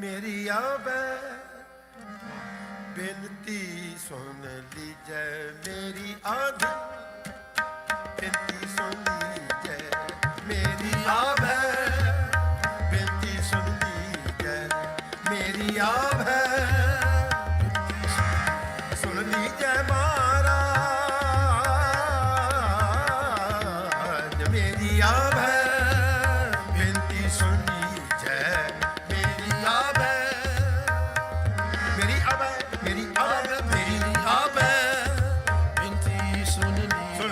ਮੇਰੀ ਆਵੇ। ਬੇਨਤੀ ਸੁਣ ਲੀਜੈ ਮੇਰੀ ਆਧ ਬੇਨਤੀ ਸੁਣ ਲੀਜੈ ਮੇਰੀ ਆਵੇ। ਬੇਨਤੀ ਸੁਣ ਲੀਜੈ ਮੇਰੀ ਆਵੇ। ਸੁਣ ਲੀਜੈ ਮਹਾਰਾਜ ਮੇਰੀ ਆਵੇ।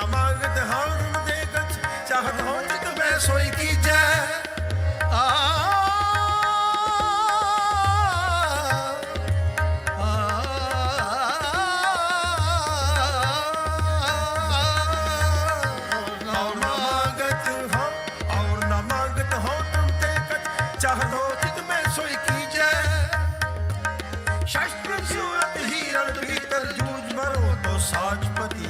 ਨਾ ਮੰਗਤ ਹਉ ਦੇ ਗਚ ਚਾਹਤ ਹੋ ਜਿਤ ਮੈਂ ਸੋਈ ਕੀਜੈ ਆ ਸਾਜਪਤੀ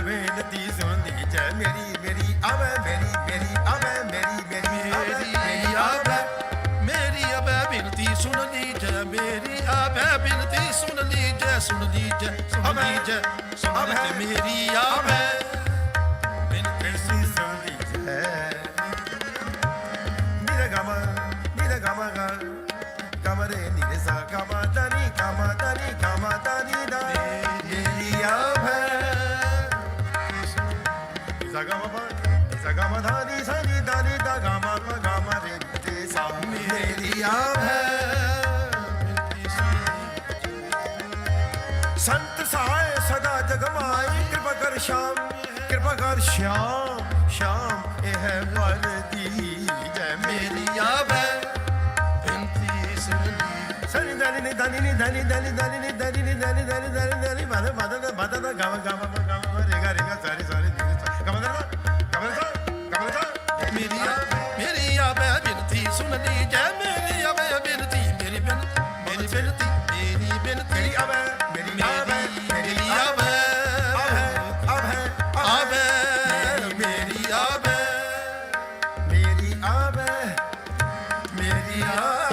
ਵੇਲਦੀ ਸੁਣਦੀ ਜੈ ਮੇਰੀ ਮੇਰੀ ਆਵੇ ਮੇਰੀ ਮੇਰੀ ਆਵੇ ਮੇਰੀ ਮੇਰੀ ਆਵੇ ਮੇਰੀ ਆਵੇ। ਮੇਰੀ ਆਵੇ ਬਿਨਤੀ ਸੁਣਦੀ ਜੈ ਮੇਰੀ ਆਵੇ ਬਿਨਤੀ ਸੁਣਦੀ ਜੈ ਸੁਣਦੀ ਜੈ ਸੁਣਦੀ ਜੈ ਸੁਣਦੀ ਮੇਰੀ ਆਵੇ। Da gama pa gama re ni sa Meri ab hai ਬਿੰਤੀ ਸੁਣ ਸੰਤ ਸਹਾਇ ਸਦਾ ਜਗ ਮਾਈ ਕਿਰਪਾ ਕਰ ਸ਼ਾਮ ਕਿਰਪਾ ਕਰ ਸ਼ਾਮ ਸ਼ਾਮ ਇਹ ਹੈ ਪਲ ਦੀ ਜੈ। ਮੇਰੀ ਮੇਰੀ ਆਵੇ ਬਿੰਤੀ ਲਈ। ਸਨੀ ਦਨੀ ਨੀ ਦਨੀ ਨੀ ਦਨੀ ਦਨੀ ਦਨੀ ਨੀ ਦਨੀ ਨੀ ਦਨੀ ਦਨੀ ਦਨੀ ਦਨੀ ਬਦ ਬਦ ਦਾ ਬਦ ਦਾ ਗਾਵਾ ਬਿਨਤੀ ਮੇਰੀ ਬਿਨਤੀ ਮੇਰੀ ਮੇਰੀ ਆਵੇ ਮੇਰੀ ਆਵੇ ਮੇਰੀ ਆਵੇ ਆਵੇ ਆਵੇ ਆਵੇ, ਮੇਰੀ ਆਵੇ ਮੇਰੀ ਆਵੇ ਮੇਰੀ ਆਵੇ।